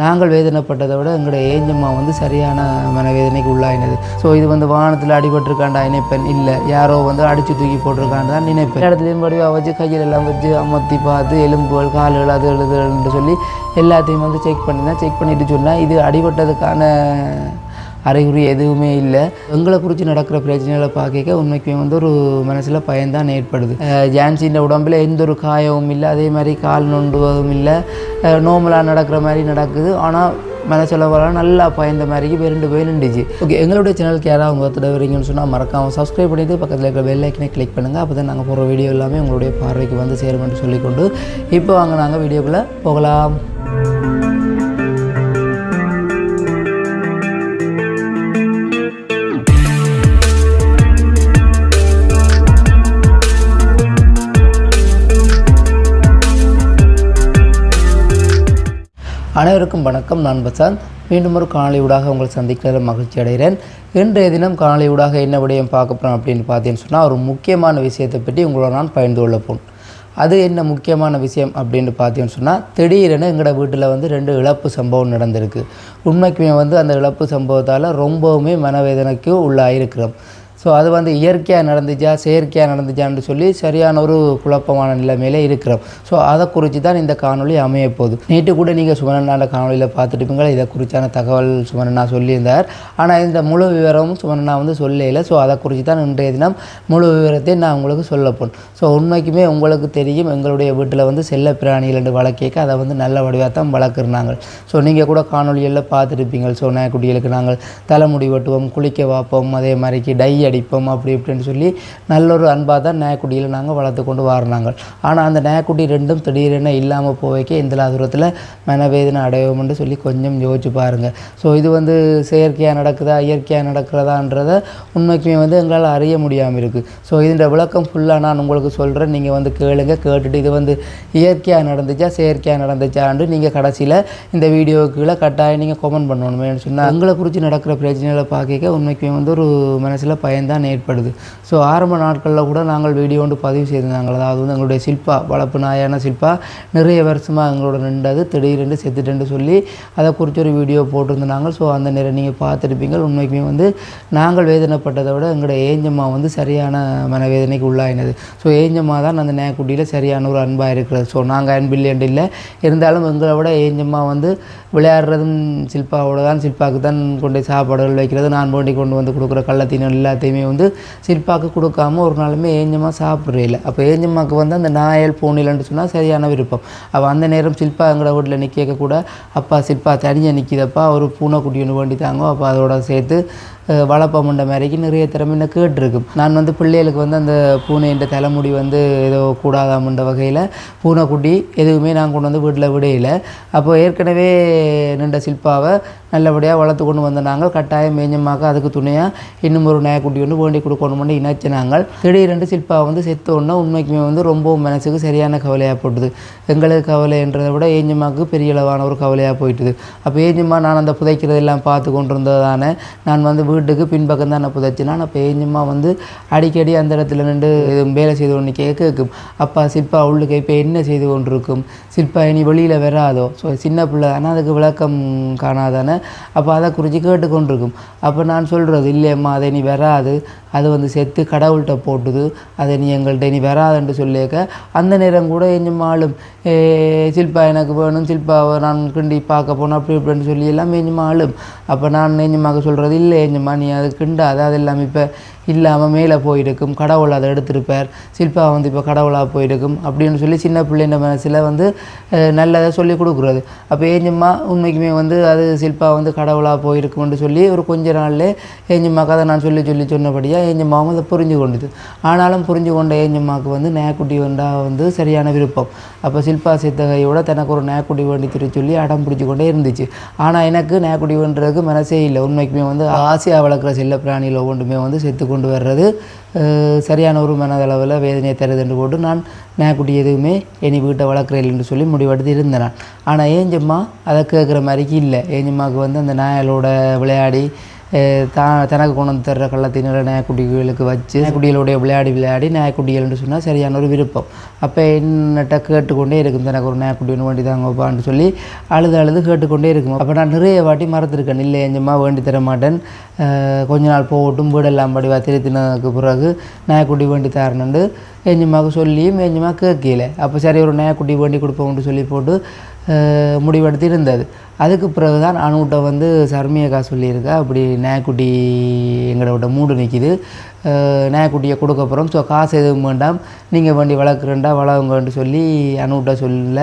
நாங்கள் வேதனைப்பட்டதை விட எங்களுடைய ஏஞ்சம்மா வந்து சரியான மனவேதனைக்கு உள்ளாயினது. ஸோ இது வந்து வானத்தில் அடிபட்டிருக்காண்டா நினைப்பேன் இல்லை. யாரோ வந்து அடித்து தூக்கி போட்டிருக்காண்டு தான் நினைப்பேன் இடத்துலையும் படிவாக வச்சு கையில் எல்லாம் வச்சு அமர்த்தி பார்த்து எலும்புகள் கால்கள் அது எழுதுன்னு சொல்லி எல்லாத்தையும் வந்து செக் பண்ணி தான் செக் பண்ணிட்டு சொன்னால் இது அடிபட்டதுக்கான அறிகுறி எதுவுமே இல்லை. எங்களை குறித்து நடக்கிற பிரச்சனைகளை பார்க்க உண்மைக்குமே வந்து ஒரு மனசில் பயன்தான் ஏற்படுது. ஜான்சியின் உடம்புல எந்த ஒரு காயமும் இல்லை. அதே மாதிரி கால் நொண்டுவதும் இல்லை. நோமலாக நடக்கிற மாதிரி நடக்குது. ஆனால் மனசெலவெல்லாம் நல்லா பயந்த மாதிரிக்கு வெறுண்டு போய் நின்றுச்சு. ஓகே எங்களுடைய சேனலுக்கு யாராவது உங்கள் தடவை வரீங்கன்னு சொன்னால் மறக்காமல் சப்ஸ்கிரைப் பண்ணிட்டு பக்கத்தில் இருக்கிற பெல் ஐக்கனை கிளிக் பண்ணுங்கள் அப்போ தான் நாங்கள் போகிற வீடியோ எல்லாமே உங்களுடைய பார்வைக்கு வந்து சேருமென்று சொல்லிக்கொண்டு இப்போ வாங்க நாங்கள் வீடியோக்குள்ளே போகலாம். அனைவருக்கும் வணக்கம். நான் பசாந்த் மீண்டும் ஒரு காணொளி ஊடாக உங்களை சந்திக்கிறதில் மகிழ்ச்சி அடைகிறேன். இன்றைய தினம் காணொளி ஊடாக என்ன விடயம் பார்க்க போகிறோம் அப்படின்னு பார்த்தீங்கன்னு சொன்னால் ஒரு முக்கியமான விஷயத்தை பற்றி உங்களோட நான் பகிர்ந்து கொள்ள போன் அது என்ன முக்கியமான விஷயம் அப்படின்னு பார்த்தீங்கன்னு சொன்னால் திடீரென எங்களோட வீட்டில் வந்து ரெண்டு இழப்பு சம்பவம் நடந்திருக்கு. உண்மைக்குமே வந்து அந்த இழப்பு சம்பவத்தால் ரொம்பவுமே மனவேதனைக்கு உள்ளாயிருக்கிறோம். ஸோ அது வந்து இயற்கையாக நடந்துச்சா செயற்கையாக நடந்துச்சான்னு சொல்லி சரியான ஒரு குழப்பமான நிலைமையில இருக்கிறோம். ஸோ அதை குறித்து தான் இந்த காணொலி அமைய போகுது. நேற்று கூட நீங்கள் சுமனண்ணாண்ட காணொலியில் பார்த்துட்டுப்பீங்களா இதை குறித்தான தகவல் சுமனண்ணா சொல்லியிருந்தார். ஆனால் இந்த முழு விவரமும் சுமனண்ணா வந்து சொல்லல. ஸோ அதை குறித்து தான் இன்றைய தினம் முழு விவரத்தை நான் உங்களுக்கு சொல்லப்போன் ஸோ உண்மைக்குமே உங்களுக்கு தெரியும் எங்களுடைய வீட்டில் வந்து செல்ல பிராணிகள் என்று வளர்க்க அதை வந்து நல்ல வடிவாக தான் வளர்க்குறாங்க. ஸோ நீங்கள் கூட காணொலியெல்லாம் பார்த்துருப்பீங்க. ஸோ நாய்க்குட்டிகளுக்கு நாங்கள் தலைமுடி வெட்டுவோம் குளிக்க வைப்போம். அதே மாதிரிக்கு டை அடி அடிப்போம் அப்படி இப்படின்னு சொல்லி நல்ல ஒரு அன்பாக தான் நாய்க்குட்டியில் நாங்கள் வளர்த்து கொண்டு வரணாங்க ஆனால் அந்த நாயக்குடி ரெண்டும் திடீரென இல்லாமல் போவைக்க இந்த தூரத்தில் மனவேதனை அடைவோம்னு சொல்லி கொஞ்சம் யோசிச்சு பாருங்கள் ஸோ இது வந்து செயற்கையாக நடக்குதா இயற்கையாக நடக்கிறதான்றத உண்மைக்குமே வந்து எங்களால் அறிய முடியாமல் இருக்குது ஸோ இதோட விளக்கம் ஃபுல்லாக நான் உங்களுக்கு சொல்கிறேன் நீங்கள் வந்து கேளுங்க கேட்டுட்டு இது வந்து இயற்கையாக நடந்துச்சா செயற்கையாக நடந்துச்சான்னு நீங்கள் கடைசியில் இந்த வீடியோவுக்கு கட்டாயம் நீங்கள் கமெண்ட் பண்ணணுமே சொன்னால் எங்களை குறித்து நடக்கிற பிரச்சனைகளை பார்க்க உண்மைக்குமே வந்து ஒரு மனசில் பயம்தான் ஏற்படுது. ஸோ ஆரம்ப நாட்களில் கூட நாங்கள் வீடியோ வந்து பதிவு செய்திருந்தாங்க. அதாவது வந்து எங்களுடைய சில்பா வளர்ப்பு நாயான சில்பா நிறைய வருஷமாக எங்களோட நின்றது திடீரென்று செத்துட்டேன்னு சொல்லி அதை குறித்து ஒரு வீடியோ போட்டிருந்தாங்க. ஸோ அந்த நேரம் நீங்கள் பார்த்துருப்பீங்க உண்மைக்குமே வந்து நாங்கள் வேதனைப்பட்டதை விட எங்களுடைய ஏஞ்சம்மா வந்து சரியான மனவேதனைக்கு உள்ளாயினது. ஸோ ஏஞ்சம்மா தான் அந்த நேக்குட்டியில் சரியான ஒரு அன்பாக இருக்கிறது. ஸோ நாங்கள் அன்பில்லையண்டு இல்லை. இருந்தாலும் எங்களை விட ஏஞ்சம்மா வந்து விளையாடுறதும் சில்பாவோட தான் சில்பாவுக்கு தான் கொண்டு சாப்பாடுகள் வைக்கிறது நான் போண்டி கொண்டு வந்து கொடுக்குற கள்ளத்தினம் எல்லாத்தையும் வந்து சிற்பாக்கு கொடுக்காம ஒரு நாளுமே ஏஞ்சமாக சாப்பிட்றே இல்லை அப்போ ஏஞ்சம்மாவுக்கு வந்து அந்த நாயல் இல்லைன்னு சொன்னால் சரியான விருப்பம். அவள் அந்த நேரம் சிற்பாங்கிற எங்களோட வீட்டில் நிற்க கூட அப்பா சிற்பா தனியாக நிற்கிதப்பா ஒரு பூனைக்குட்டி ஒன்று வேண்டி தாங்கோ அப்போ அதோட சேர்த்து வளப்பமுண்ட மாதிரிக்கு நிறைய திறமை என்ன கேட்டிருக்கும். நான் வந்து பிள்ளைகளுக்கு வந்து அந்த பூனைன்ற தலைமுடி வந்து ஏதோ கூடாதாமன்ற வகையில் பூனைக்குட்டி எதுவுமே நான் கொண்டு வந்து வீட்டில் விடையில. அப்போ ஏற்கனவே நின்ற சில்பாவை நல்லபடியாக வளர்த்து கொண்டு வந்த நாங்கள் கட்டாயம் மேஞ்சமாக அதுக்கு துணையாக இன்னும் ஒரு நாயக்குட்டி ஒன்று வேண்டி கொடுக்கணும்னு இணைச்ச நாங்கள். திடீரென்று சில்பா வந்து செத்தோன்னா உண்மைக்குமே வந்து ரொம்ப மனசுக்கு சரியான கவலையாக போட்டுது. எங்களுக்கு கவலைன்றதை விட ஏஞ்சம்மாவுக்கு பெரிய அளவான ஒரு கவலையாக போயிட்டுது. அப்போ ஏஞ்சம்மா நான் அந்த புதைக்கிறதெல்லாம் பார்த்து கொண்டிருந்ததான நான் வந்து வீட்டுக்கு பின்பக்கம் தான் நான் புதைச்சினா நான் பேஞ்சுமா வந்து அடிக்கடி அந்த இடத்துல நின்று வேலை செய்து கொண்டு கேட்க கேட்கும். அப்பா சிற்பா உள்ளுக்கு இப்போ என்ன செய்து கொண்டிருக்கும்? சிற்பா இனி வெளியில் வராதோ? ஸோ சின்ன பிள்ளை ஆனால் அதுக்கு விளக்கம் காணாதானே? அப்போ அதை குறித்து கேட்டுக்கொண்டிருக்கும். அப்போ நான் சொல்கிறது இல்லையம்மா அதை நீ வராது. அது வந்து செத்து கடவுள்கிட்ட போட்டுது. அதை நீ எங்கள்கிட்ட நீ வராதுன்னு சொல்லியிருக்க அந்த நேரம் கூட எஞ்சமாலும் சில்பா எனக்கு வேணும் சில்பாவை நான் கிண்டி பார்க்க போனோம் அப்படி இப்படின்னு சொல்லி எல்லாம் ஆளும் அப்போ நான் எஞ்சமாக சொல்கிறது இல்லை எஞ்சம்மா நீ அது கிண்டாத அது எல்லாம் இப்போ இல்லாமல் மேலே போயிருக்கும் கடவுள் அதை எடுத்திருப்பார். சில்பா வந்து இப்போ கடவுளாக போயிருக்கும் அப்படின்னு சொல்லி சின்ன பிள்ளைங்க மனசில் வந்து நல்லதை சொல்லி கொடுக்குறது. அப்போ ஏஞ்சம்மா உண்மைக்குமே வந்து அது சில்பா வந்து கடவுளாக போயிருக்கும்னு சொல்லி ஒரு கொஞ்ச நாள்லே ஏஞ்சம்மா கதை நான் சொல்லி சொல்லி சொன்னபடியாக ஏஞ்சம்மாவும் அதை புரிஞ்சு கொண்டுது. ஆனாலும் புரிஞ்சு கொண்ட ஏஞ்சம்மாவுக்கு வந்து நேக்குட்டி வேண்டா வந்து சரியான விருப்பம். அப்போ சில்பா சித்தகையோட தனக்கு ஒரு நேக்குட்டி வேண்டி திரு சொல்லி அடம் பிடிச்சி கொண்டே இருந்துச்சு. ஆனால் எனக்கு நேக்குட்டி வேண்டுறதுக்கு மனசே இல்லை. உண்மைக்குமே வந்து ஆசையாக வளர்க்குற செல்ல பிராணியில் ஒவ்வொன்றுமே வந்து செத்து கொண்டு வர்றது சரியான ஒரு மனதளவில் வேதனையை தருதுன்னு போட்டு நான் நேக்குட்டி எதுவுமே இனி வீட்டை வளர்க்குறேன் என்று சொல்லி முடிவெடுத்து இருந்தேன் நான். ஆனால் ஏஞ்சம்மா அதை கேட்குற மாதிரிக்கு இல்லை. ஏஞ்சம்மாவுக்கு வந்து அந்த நாயலோட விளையாடி தான் தனக்கு கொண்டு வந்து தர்ற கள்ளத்தினரை நாயக்குட்டிகளுக்கு வச்சு நாய்க்குட்டிகளுடைய விளையாடி விளையாடி நாயக்குட்டிகள்னு சொன்னால் சரியான ஒரு விருப்பம். அப்போ என்னட்ட கேட்டுக்கொண்டே இருக்கும் தனக்கு ஒரு நாயக்குட்டி ஒன்று வேண்டி தாங்கப்பான்னு சொல்லி அழுது அழுது கேட்டுக்கொண்டே இருக்கும். அப்போ நான் நிறைய வாட்டி மறந்துருக்கேன் இல்லை எஞ்சமாக வேண்டி தர மாட்டேன். கொஞ்ச நாள் போகட்டும் வீடெல்லாம் படிவா திருத்தினதுக்கு பிறகு நாயக்குட்டி வேண்டி தரணுண்டு எஞ்சமாக சொல்லியும் எஞ்சமாக கேட்கல. அப்போ சரி ஒரு நாயக்குட்டி வேண்டி கொடுப்போம்னு சொல்லி போட்டு முடிவெடுத்து இருந்தது அதுக்கு பிறகு தான் அணுகிட்ட வந்து சர்மியக்கா சொல்லியிருக்கா அப்படி நாய்க்குட்டி எங்களோட மூடு நிற்கிது நாய்க்குட்டியை கொடுக்க போகிறோம் ஸோ காசு எதுவும் வேண்டாம். நீங்கள் வண்டி வளர்க்குறேன்டா வளருங்கன்னு சொல்லி அணுகிட்ட சொல்ல.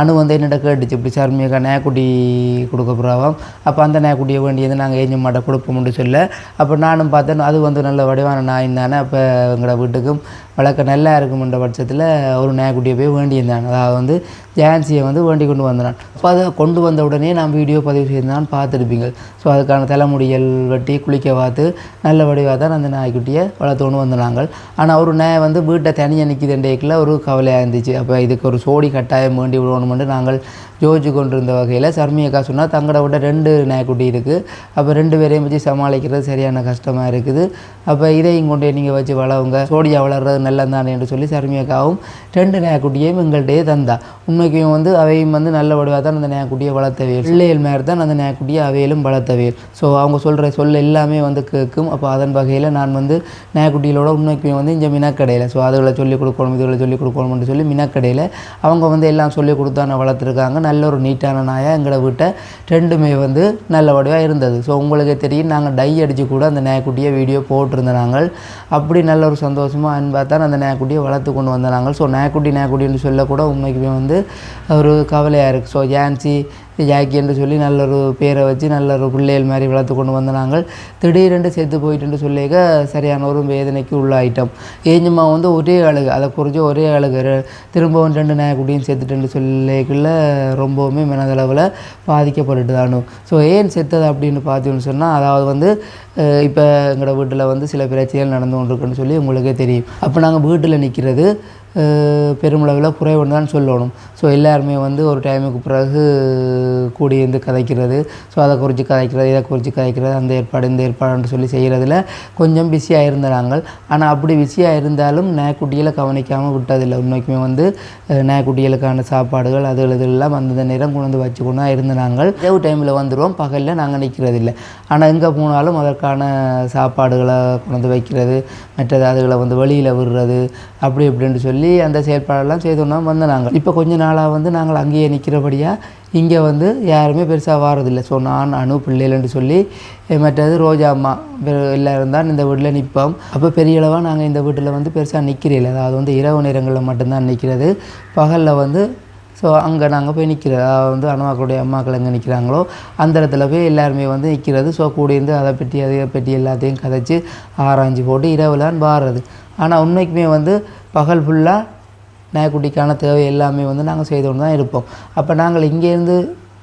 அணு வந்து என்னடா கேட்டுச்சு இப்படி சர்மியக்கா நாய்க்குட்டி கொடுக்க போகிறாவாம் அப்போ அந்த நாய்க்குட்டியை வேண்டியது நாங்கள் ஏஞ்ச மாட்டை கொடுப்போம்னு சொல்ல. அப்போ நானும் பார்த்தேன் அது வந்து நல்ல வடிவான நாய் தானே. அப்போ எங்களோட வீட்டுக்கும் வளர்க்க நல்லா இருக்கும்ன்ற பட்சத்தில் ஒரு நாய்க்குட்டியை போய் வேண்டியிருந்தாங்க அதாவது வந்து ஜான்சியை வந்து வேண்டி கொண்டு வந்தான். அப்போ அதை கொண்டு வந்த உடனே நான் வீடியோ பதிவு செய்தான் பார்த்துருப்பீங்க. ஸோ அதுக்கான தலைமுடிகள் வெட்டி குளிக்க பார்த்து நல்ல வடிவாக தான் அந்த நாய்க்குட்டியை வளர்த்தோன்னு வந்து நாங்கள். ஆனால் ஒரு நாய் வந்து வீட்டை தனியாக நிற்கிதுன்றேக்கில் ஒரு கவலையாக இருந்துச்சு. அப்போ இதுக்கு ஒரு சோடி கட்டாயம் வேண்டி விடணுமென்று நாங்கள் யோசிச்சு கொண்டிருந்த வகையில் சர்மியக்கா சொன்னால் தங்களை விட ரெண்டு நாய்க்குட்டி இருக்குது அப்போ ரெண்டு பேரையும் வச்சு சமாளிக்கிறது சரியான கஷ்டமாக இருக்குது. அப்போ இதையும் கொண்டு நீங்கள் வச்சு வளவுங்க சோடியா வளர்றது நல்லது தானே என்று சொல்லி சர்மியக்காவும் ரெண்டு நாய்க்குட்டியையும் எங்கள்கிட்டயே தந்தா. உண்மைக்கும் வந்து அவையும் வந்து நல்ல வடிவாக தான் அந்த நாய்க்குட்டியை வளர்த்தவையல் பிள்ளைகள் மாதிரி தான் அந்த நாய்க்குட்டியை அவையிலும் வளர்த்தவையல் ஸோ அவங்க சொல்கிற சொல் எல்லாமே வந்து கேட்கும். அப்போ அதன் வகையில் நான் வந்து நாய்க்குட்டிகளோட உண்மைக்கும் வந்து இங்கே மினக்கடையில். ஸோ அதுகளை சொல்லிக் கொடுக்கணும் இதுகளை சொல்லிக் கொடுக்கணும்னு சொல்லி மினக்கடையில் அவங்க வந்து எல்லாம் சொல்லி கொடுத்தான வளர்த்துருக்காங்க. நல்ல ஒரு நீட்டான நாயாக எங்களை வீட்டை ரெண்டுமே வந்து நல்ல வடிவாக இருந்தது. ஸோ உங்களுக்கே தெரியும் நாங்கள் டை அடித்து கூட அந்த நாய்க்குட்டியை வீடியோ போட்டிருந்த நாங்கள். அப்படி நல்ல ஒரு சந்தோஷமாக அன்பாக தான் அந்த நாய்க்குட்டியை வளர்த்து கொண்டு வந்த நாங்கள். ஸோ நாய்க்குட்டி நாய்க்குட்டின்னு சொல்லக்கூட உண்மைக்குமே வந்து ஒரு கவலையாக இருக்குது ஸோ ஜான்சி ஜாக்கி என்று சொல்லி நல்ல ஒரு பேரை வச்சு நல்ல ஒரு பிள்ளைகள் மாதிரி வளர்த்து கொண்டு வந்த நாங்கள். திடீரென்று செத்து போயிட்டுன்னு சொல்லிக்க சரியான ஒரு வேதனைக்கு உள்ளாயிட்டோம். ஏஞ்சுமா வந்து ஒரே அழகு அதை குறித்து ஒரே அழகு. திரும்பவும் ரெண்டு நாய்க்குட்டியும் செத்துட்டுன்னு சொல்லிக்குள்ள ரொம்பவுமே மனதளவில் பாதிக்கப்பட்டுட்டு தானும் ஸோ ஏன் செத்தது அப்படின்னு பார்த்தீங்கன்னு சொன்னால் அதாவது வந்து இப்போ எங்களோட வீட்டில் வந்து சில பிரச்சனைகள் நடந்து கொண்டிருக்குன்னு சொல்லி உங்களுக்கே தெரியும். அப்போ நாங்கள் வீட்டில் நிற்கிறது பெருமளவில் குறைவுன்னு தான் சொல்லணும். ஸோ எல்லாருமே வந்து ஒரு டைமுக்கு பிறகு கூடி இருந்து கதைக்கிறது. ஸோ அதை குறித்து கதைக்கிறது இதை குறித்து கதைக்கிறது அந்த ஏற்பாடு இந்த ஏற்பாடுன்னு சொல்லி செய்கிறதுல கொஞ்சம் பிஸியாக இருந்தாங்க. ஆனால் அப்படி பிஸியாக இருந்தாலும் நாய்க்குட்டிகளை கவனிக்காமல் விட்டதில்லை. இன்னைக்குமே வந்து நாய்க்குட்டிகளுக்கான சாப்பாடுகள் அது இதெல்லாம் அந்தந்த நேரம் கொண்டு வந்து வச்சு கொண்டு தான் இருந்த இரவு டைமில் வந்துடுவோம் பகலில் நாங்கள் நிற்கிறதில்ல ஆனால் எங்கே போனாலும் அதற்கான சாப்பாடுகளை கொண்டு வந்து வைக்கிறது மற்றது அதுகளை வந்து வெளியில் விடுறது அப்படி இப்படின்னு சொல்லி சொல்லி அந்த செயல்பாடெல்லாம் செய்தோன்னா வந்து நாங்கள் இப்போ கொஞ்ச நாளாக வந்து நாங்கள் அங்கேயே நிற்கிறபடியாக இங்கே வந்து யாருமே பெருசாக வாரதில்லை. ஸோ நான் அணு பிள்ளைகள்னு சொல்லி மற்றது ரோஜா அம்மா எல்லோரும் தான் இந்த வீட்டில் நிற்போம் அப்போ பெரிய அளவாக நாங்கள் இந்த வீட்டில் வந்து பெருசாக நிற்கிறதில்ல அதாவது வந்து இரவு நேரங்களில் மட்டும்தான் நிற்கிறது பகலில் வந்து ஸோ அங்கே நாங்கள் போய் நிற்கிறது அதாவது வந்து அணுமாக்களுடைய அம்மாக்கள் எங்கே நிற்கிறாங்களோ அந்த இடத்துல போய் எல்லாருமே வந்து நிற்கிறது ஸோ கூடியிருந்து அதை பற்றி அதை பற்றி எல்லாத்தையும் கதைச்சி ஆராய்ஞ்சு போட்டு இரவுலான்னு வாடுறது ஆனால் உண்மைக்குமே வந்து பகல் ஃபுல்லாக நாய்க்குட்டிக்கான தேவை எல்லாமே வந்து நாங்கள் செய்து கொண்டு தான் இருப்போம். அப்போ நாங்கள் இங்கேருந்து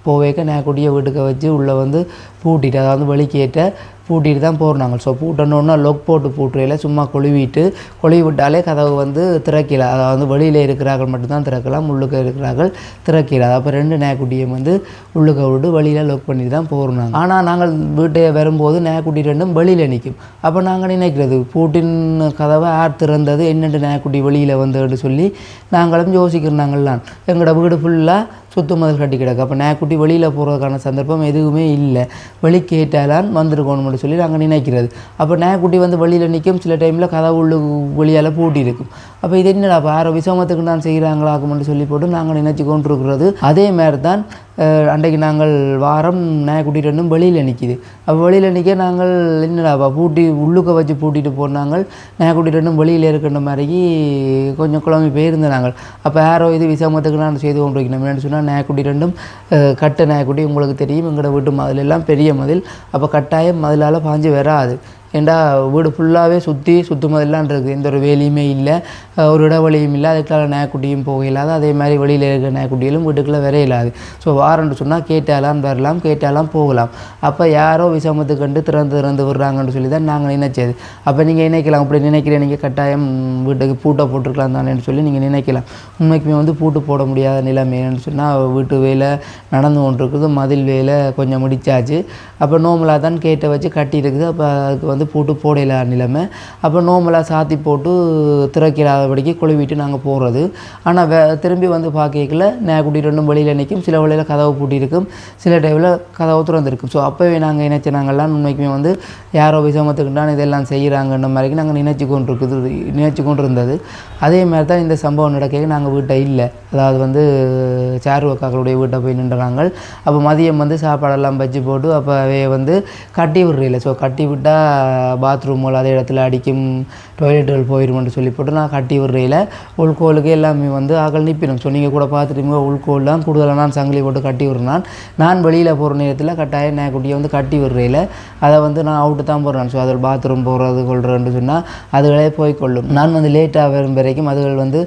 போவேக்க நாய்க்குட்டியை வீட்டுக்கு வச்சு உள்ளே வந்து பூட்டிட்டு அதாவது வெளிக்கேற்ற பூட்டிட்டு தான் போகிறோம் நாங்கள் ஸோ பூட்டணுன்னா லொக் போட்டு பூட்டுறையில் சும்மா கொழுவிட்டு கொழுவி விட்டாலே கதவு வந்து திறக்கல. அதாவது வெளியில் இருக்கிறார்கள் மட்டும்தான் திறக்கலாம் உள்ளுக்க இருக்கிறார்கள் திறக்கல. அப்போ ரெண்டு நேக்குட்டியும் வந்து உள்ளுக்க விட்டு வெளியில் லொக் பண்ணி தான் போகிறோம் நாங்கள் ஆனால் நாங்கள் வீட்டை வரும்போது நேக்குட்டி ரெண்டும் வெளியில் நிற்கும் அப்போ நாங்கள் நினைக்கிறது பூட்டின் கதவை யார் திறந்தது என்னென்று நேக்குட்டி வெளியில் வந்ததுன்னு சொல்லி நாங்களும் யோசிக்கிறோம் நாங்கள்லாம் எங்களோட வீடு ஃபுல்லாக சுத்து முதல் கட்டி கிடக்கு. அப்போ நாய்க்குட்டி வெளியில் போகிறதுக்கான சந்தர்ப்பம் எதுவுமே இல்லை. வெளிக்கேட்டாலான் வந்திருக்கணும்னு சொல்லி நாங்கள் நினைக்கிறது. அப்போ நாய்க்குட்டி வந்து வெளியில் நிற்கும் சில டைமில் கதவு உள்ளு வெளியால் பூட்டி இருக்கும் அப்போ இது என்னடா? அப்போ ஆரோ விசமத்துக்கு தான் செய்கிறாங்களாக்கும்னு சொல்லி போட்டு நாங்கள் நினைச்சு கொண்டிருக்கிறது. அதே மாதிரி தான் அன்றைக்கு நாங்கள் வாரம் நாய்க்குட்டி ரெண்டும் வெளியில் நிற்கிது அப்போ வெளியில் நிற்க நாங்கள் என்னடாப்பா பூட்டி உள்ளுக்க வச்சு பூட்டிட்டு போனாங்க நாய்க்குட்டி ரெண்டும் வெளியில் இருக்கின்ற மாதிரி கொஞ்சம் குழம்பி போயிருந்த நாங்கள் அப்போ யாரோ இது விசமத்துக்கு நான் செய்து கொண்டிருக்கணும் என்னென்னு சொன்னால் நாயக்குடி ரெண்டும் கட்டு நாயக்குடி உங்களுக்கு தெரியும் எங்களோட வீட்டு மதில் எல்லாம் பெரிய மதில். அப்போ கட்டாயம் மதிலால் பாஞ்சு வராது. ஏண்டா வீடு ஃபுல்லாகவே சுற்றி சுற்றுமதெல்லாம் இருக்குது எந்த ஒரு வேலையுமே இல்லை. ஒரு ஒரு இடைவெளியும் இல்லை. அதுக்காக நாய்க்குட்டியும் போக இல்லாது அதே மாதிரி வெளியில் இருக்கிற நாய்க்குட்டிகளும் வீட்டுக்குள்ளே வர இல்லாது ஸோ வாரன்னு சொன்னால் கேட்டாலாம் வரலாம் கேட்டாலாம் போகலாம். அப்போ யாரோ விஷமத்து கண்டு திறந்து திறந்து விடுறாங்கன்னு சொல்லி தான் நாங்கள் நினைச்சது. அப்போ நீங்கள் நினைக்கலாம். அப்படி நினைக்கிறேன். நீங்கள் கட்டாயம் வீட்டுக்கு பூட்டை போட்டிருக்கலாம் தானேன்னு சொல்லி நீங்கள் நினைக்கலாம். உண்மைக்குமே வந்து பூட்டு போட முடியாத நிலைமைன்னு சொன்னால் வீட்டு வேலை நடந்து கொண்டு இருக்குது மதில் வேலை கொஞ்சம் முடிச்சாச்சு. அப்போ நோமலாக தான் கேட்டை வச்சு கட்டி இருக்குது அப்போ அதுக்கு வந்து போட்டு போடையில நிலைமை. அப்போ நோம்பலாக சாத்தி போட்டு திறக்கிறாதபடிக்கு குழுவிட்டு நாங்கள் போகிறது ஆனால் வே திரும்பி வந்து பார்க்கல நேக்குட்டி ரெண்டும் வெளியில் நிற்கும் சில வழியில் கதவு பூட்டியிருக்கும் சில டைமில் கதவு திறந்துருக்கும். ஸோ அப்போவே நாங்கள் நினைச்ச நாங்கள்லாம் உண்மைக்குமே வந்து யாரோ விசமத்துக்குண்டான இதெல்லாம் செய்கிறாங்கன்ற மாதிரி நாங்கள் நினைச்சு கொண்டு இருக்குது நினைச்சு கொண்டு இருந்தது அதே மாதிரி தான் இந்த சம்பவம் நடக்க நாங்கள் வீட்டை இல்லை. அதாவது வந்து சாருவக்காக்களுடைய வீட்டை போய் நின்றுறாங்க அப்போ மதியம் வந்து சாப்பாடெல்லாம் வச்சு போட்டு அப்போ வந்து கட்டி விடுறீல. ஸோ கட்டி விட்டால் பாத்ரூம் அதே இடத்துல அடிக்கும் டாய்லெட்டுகள் போயிடுமென்று சொல்லி போட்டு நான் கட்டி விடுறையில் உள்கோலுக்கு எல்லாமே வந்து ஆக்கள் நிற்பிடும் ஸோ நீங்கள் கூட பார்த்துட்டீங்க உள்கோல்லாம் கூடுதலாக நான் சங்கிலி போட்டு கட்டி விடுறேன். நான் வெளியில் போகிற நேரத்தில் கட்டாயம் நாய்க்குட்டியை வந்து கட்டி விடுறையில் அதை வந்து நான் அவுட்டு தான் போடுறேன். ஸோ அதில் பாத்ரூம் போகிறது கொள்றேன்னு சொன்னால் அதுகளே போய் கொள்ளும். நான் வந்து லேட்டாக வரும் வரைக்கும் அதுகள் வந்து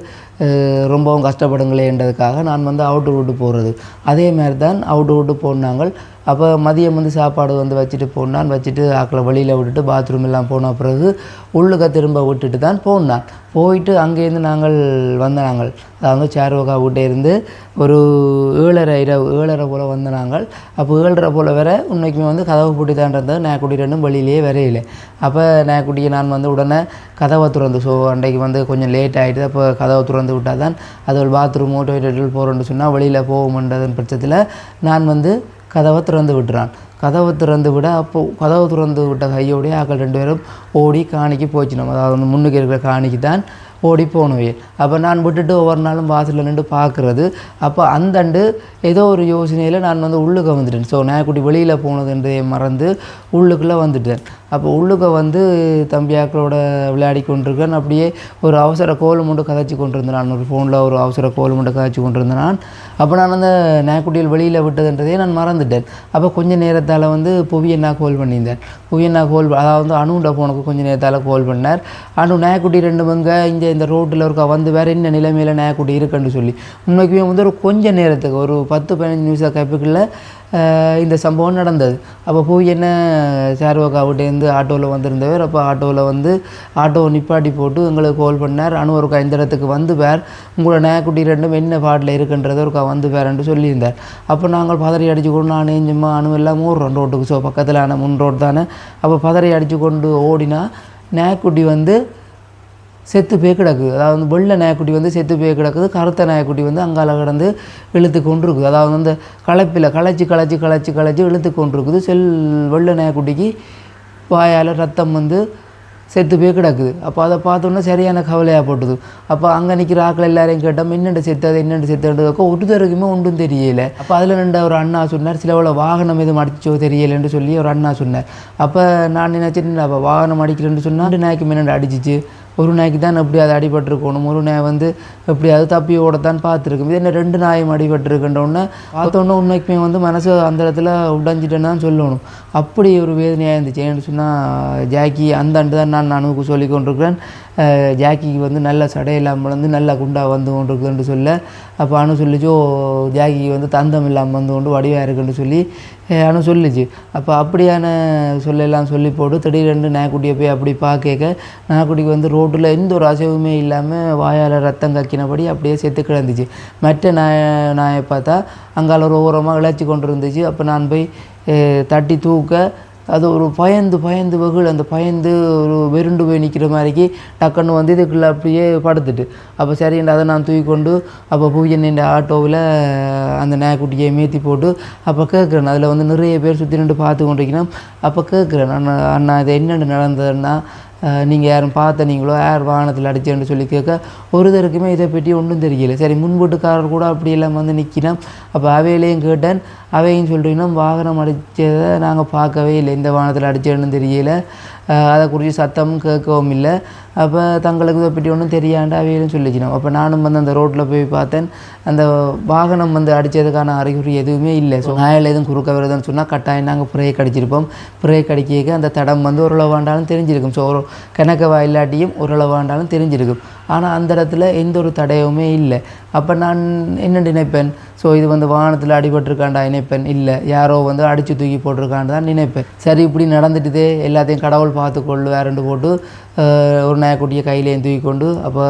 ரொம்பவும் கஷ்டப்படுங்களேன்றதுக்காக நான் வந்து அவுட்டு விட்டு போகிறது அதே மாதிரி தான் அவுட்டு விட்டு போனாங்கள் அப்போ மதியம் வந்து சாப்பாடு வந்து வச்சுட்டு போனான். வச்சுட்டு ஆக்களை வழியில் விட்டுட்டு பாத்ரூம் எல்லாம் போன பிறகு உள்ளுக்க திரும்ப விட்டுட்டு தான் போனான். போயிட்டு அங்கேருந்து நாங்கள் வந்த நாங்கள் அதாவது சேருவக்கா வீட்டே இருந்து ஒரு ஏழரை இரவு ஏழரை போல் வந்த நாங்கள். அப்போ ஏழரை போல் வர உண்மைக்குமே வந்து கதவு பூட்டி தான் இருந்தது நாய்க்குட்டி ரெண்டும் வெளியிலேயே வரையில. அப்போ நேக்குட்டியை நான் வந்து உடனே கதவை திறந்து ஸோ அன்றைக்கு வந்து கொஞ்சம் லேட் ஆகிட்டு அப்போ கதவை திறந்து விட்டால் தான் அது ஒரு பாத்ரூமோ டாய்லெட்டில் போகிறோன்னு சொன்னால் வெளியில் போகும்ன்றதன் பட்சத்தில் நான் வந்து கதவை திறந்து விட்டுறான். கதவை திறந்து விட அப்போ கதவை திறந்து விட்ட கையோடைய ஆக்கள் ரெண்டு பேரும் ஓடி காணிக்கு போச்சினோம் நம்ம. அதாவது வந்து முன்னுக்கு இருக்கிற காணிக்கு தான் ஓடி போனவே அப்போ நான் விட்டுட்டு ஒவ்வொரு நாளும் வாசலில் நின்று பார்க்குறது. அப்போ அந்தண்டு ஏதோ ஒரு யோசனையில் நான் வந்து உள்ளுக்க வந்துட்டேன். ஸோ நாய்க்குட்டி வெளியில் போனதுன்றதை மறந்து உள்ளுக்குள்ளே வந்துட்டேன். அப்போ உள்ளுக்க வந்து தம்பியாக்களோட விளையாடி கொண்டிருக்கேன் அப்படியே ஒரு அவசர கோல் மட்டும் கதைச்சி கொண்டிருந்தேன். நான் ஒரு ஃபோனில் ஒரு அவசர கோல் மட்டும் கதைச்சி கொண்டிருந்தேன். நான் அப்போ நான் அந்த நாய்க்குட்டியில் வெளியில் விட்டதுன்றதே நான் மறந்துட்டேன். அப்போ கொஞ்ச நேரத்தில் வந்து புவியண்ணா கோல் பண்ணியிருந்தார் புவியண்ணா கோல் அதாவது அணுண்ட போனுக்கு கொஞ்ச நேரத்தால் கோல் பண்ணார். அணு நாயக்குட்டி ரெண்டு மங்க இங்கே இந்த ரோட்டில் இருக்கா வந்து வேறு என்ன நிலைமையில் நாயக்குட்டி இருக்குன்னு சொல்லி. உண்மைக்குமே வந்து ஒரு கொஞ்ச நேரத்துக்கு ஒரு பத்து பதினஞ்சு நிமிஷம் கப்புக்குள்ளே இந்த சம்பவம் நடந்தது. அப்போ போய் என்ன சார்வக்காவிட்டேருந்து ஆட்டோவில் வந்திருந்தவர் அப்போ ஆட்டோவில் வந்து ஆட்டோவை நிப்பாட்டி போட்டு எங்களுக்கு கால் பண்ணார். அணு ஒருக்கா இந்த இடத்துக்கு வந்து பேர். உங்களோட நாய்க்குட்டி ரெண்டும் என்ன பாட்டில் இருக்குன்றது ஒருக்கா வந்து பேரன்ட்டு சொல்லியிருந்தார். அப்போ நாங்கள் பதறி அடிச்சு கொண்டு நான் ஏஞ்சுமா அணு எல்லாம் ஓடுறோம் ரோட்டுக்கு ஸோ பக்கத்தில் ஆன முன் ரோடு தானே. அப்போ பதறி அடித்து கொண்டு ஓடினா நாய்க்குட்டி வந்து செத்து போய் கிடக்குது. அதாவது வந்து வெள்ளை நாயக்குட்டி வந்து செத்து போய் கிடக்குது. கருத்த நாயக்குட்டி வந்து அங்கால கிடந்து இழுத்து கொண்டு இருக்குது அதாவது அந்த களைப்பில் களைச்சி களைச்சி களைச்சி களைச்சி இழுத்து கொண்டு இருக்குது செல் வெள்ளை நாயக்குட்டிக்கு வாயால் ரத்தம் வந்து செத்து போய் கிடக்குது. அப்போ அதை பார்த்தோன்னே சரியான கவலையாக போட்டுது. அப்போ அங்கே நிற்கிற ஆக்கள் எல்லாரையும் கேட்டோம் என்னென்ன செத்தது என்னென்ன செத்ததுக்கோ ஒருத்தருக்குமே ஒன்றும் தெரியல. அப்போ அதில் ரெண்டு ஒரு அண்ணா சொன்னார் சில உள்ள வாகனம் எதுவும் அடிச்சோ தெரியலைன்னு சொல்லி ஒரு அண்ணா சொன்னார். அப்போ நான் நினச்சிட்டு அப்போ வாகனம் அடிக்கிறேன்னு சொன்னால் ரெண்டு நாய்க்கு மின்னண்டு அடிச்சிச்சு? ஒரு நாய்க்கு தான் எப்படி அது அடிபட்டிருக்கணும்? ஒரு நாய் வந்து எப்படியாவது தப்பி ஓடத்தான் பார்த்துருக்கும். இது என்ன ரெண்டு நாயும் அடிபட்டிருக்குன்றோடனே பார்த்தோன்னே உண்மைக்குமே வந்து மனசு அந்த இடத்துல உடைஞ்சிட்டேன்னு தான் சொல்லணும். அப்படி ஒரு வேதனையாக இருந்துச்சு. ஏன்னு சொன்னால் ஜாக்கி அந்த அண்டு தான் நான் நானும் சொல்லி கொண்டிருக்கிறேன். ஜாக்கிக்கு வந்து நல்ல சடையில்லாமல் வந்து நல்ல குண்டாக வந்து கொண்டிருக்குதுன்னு சொல்ல. அப்போ அனு சொல்லிச்சோ ஜாக்கிக்கு வந்து தந்தம் இல்லாமல் வந்து கொண்டு வடிவாக இருக்குன்னு சொல்லி ஆனால் சொல்லிச்சு. அப்போ அப்படியான சொல்லெல்லாம் சொல்லி போட்டு திடீரென்று நாய்க்குட்டியை போய் அப்படி பார்க்க நாய்க்குட்டிக்கு வந்து ரோட்டில் எந்த ஒரு அசைவுமே இல்லாமல் வாயால் ரத்தம் கக்கினபடி அப்படியே செத்து கிடந்துச்சு. மற்ற நாய நாயை பார்த்தா அங்கால ஒரு ஓரமாக இழைச்சி கொண்டு இருந்துச்சு அப்போ நான் போய் தட்டி தூக்க அது ஒரு பயந்து பயந்து வகுள். அந்த பயந்து ஒரு வெருண்டு போய் நிற்கிற மாதிரிக்கு டக்குன்னு வந்து இதுக்குள்ளே அப்படியே படுத்துட்டு. அப்போ சரின்னு அதை நான் தூக்கிக்கொண்டு அப்போ பூஜன் இந்த ஆட்டோவில் அந்த நாய்க்குட்டியை மேத்தி போட்டு அப்போ கேட்குறேன். அதில் வந்து நிறைய பேர் சுற்றி நின்று பார்த்து கொண்டிருக்கிறேன் அப்போ கேட்குறேன் அண்ணா அண்ணா இது என்னென்னு நடந்ததுன்னா நீங்கள் யாரும் பார்த்த நீங்களோ யார் வாகனத்தில் அடிச்சேன்னு சொல்லி கேட்க ஒருத்தருக்குமே இதை பற்றி ஒன்றும் தெரியல. சரி முன்வீட்டுக்காரர் கூட அப்படியெல்லாம் வந்து நிற்கிறோம் அப்போ அவையிலையும் கேட்டேன் அவையும் சொல்கிறீங்கன்னா வாகனம் அடித்ததை நாங்கள் பார்க்கவே இல்லை. இந்த வாகனத்தில் அடித்தேன்னு தெரியல. அதை குறித்து சத்தமும் கேட்கவும் இல்லை. அப்போ தங்களுக்கு இதை பற்றி ஒன்றும் தெரியாண்டு அவையிலும் சொல்லிச்சினோம். அப்போ நானும் வந்து அந்த ரோட்டில் போய் பார்த்தேன். அந்த வாகனம் வந்து அடித்ததுக்கான அறிகுறி எதுவுமே இல்லை. ஸோ நாயில் எதுவும் குறுக்க வருதுன்னு சொன்னால் கட்டாயம் நாங்கள் பிரேக் அடிச்சிருப்போம். பிரேக் அடிக்க அந்த தடம் வந்து ஓரளவாண்டாலும் தெரிஞ்சிருக்கும். ஸோ ஒரு கணக்கவா இல்லாட்டியும் ஓரளவாண்டாலும் தெரிஞ்சிருக்கும். ஆனால் அந்த இடத்துல எந்த ஒரு தடையுமே இல்லை. அப்போ நான் என்ன நினைப்பேன்? ஸோ இது வந்து வாகனத்தில் அடிபட்டிருக்காண்டா நினைப்பேன். இல்லை யாரோ வந்து அடித்து தூக்கி போட்டிருக்கான்னு தான் நினைப்பேன். சரி இப்படி நடந்துட்டுதே எல்லாத்தையும் கடவுள் பார்த்துக்கொள்ளு வேறண்டு போட்டு ஒரு நாயக்குட்டியை கையிலேயும் தூக்கி கொண்டு அப்போ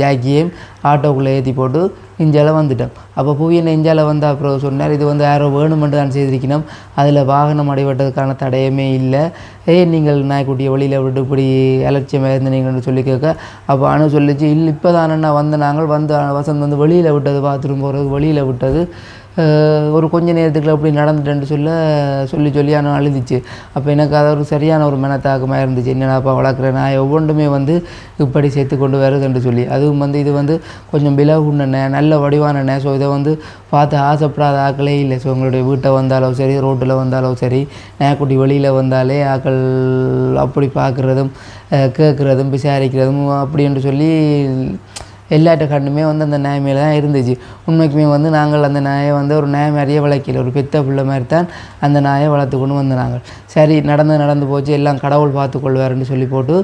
ஜாக்கியையும் ஆட்டோக்குள்ளே ஏற்றி போட்டு இஞ்சால வந்துட்டோம் அப்போ புவியன் இஞ்சால வந்து அப்புறம் சொன்னார் இது வந்து யாரோ வேணுமென்று தான் செய்திருக்கணும். அதில் வாகனம் அடைபட்டதுக்கான தடயமே இல்லை. ஏ நீங்கள் நாய்க்குட்டியை வெளியில் விட்டு இப்படி அலட்சியமாக இருந்தீங்கன்னு சொல்லி கேட்க அப்போ அனு சொல்லிச்சு இல்லை இப்போ தானே வந்து நாங்கள் வந்து வசந்த் வந்து வெளியில் விட்டது பாத்ரூம் போகிறது வெளியில் விட்டது. ஒரு கொஞ்ச நேரத்துக்குள்ள அப்படி நடந்துட்டேன்னு சொல்ல சொல்லி சொல்லி ஆனால் அழுதுச்சு. அப்போ எனக்கு அது ஒரு சரியான ஒரு மனத்தாக்கமாக இருந்துச்சு. என்னடாப்பா வளர்க்குறேன் நான் ஒவ்வொன்றுமே வந்து இப்படி சேர்த்து கொண்டு வருதுன்னு சொல்லி. அதுவும் வந்து இது வந்து கொஞ்சம் பிளவுண்ண நல்ல வடிவானண்ணே ஸோ இதை வந்து பார்த்து ஆசைப்படாத ஆக்களே இல்லை. ஸோ உங்களுடைய வீட்டை வந்தாலும் சரி ரோட்டில் வந்தாலும் சரி நேக்குட்டி வெளியில் வந்தாலே ஆக்கள் அப்படி பார்க்குறதும் கேட்குறதும் விசாரிக்கிறதும் அப்படி என்று சொல்லி எல்லாட்ட கண்ணுமே வந்து அந்த நாய் மேலே தான் இருந்துச்சு. உண்மைக்குமே வந்து நாங்கள் அந்த நாயை வந்து ஒரு நாய் மாதிரியே வளர்க்கல. ஒரு பெத்த பிள்ளை மாதிரி தான் அந்த நாயை வளர்த்து கொண்டு வந்து நாங்கள் சரி நடந்து நடந்து போச்சு எல்லாம் கடவுள் பார்த்து பார்த்துக்கொள்வாருன்னு சொல்லி போட்டு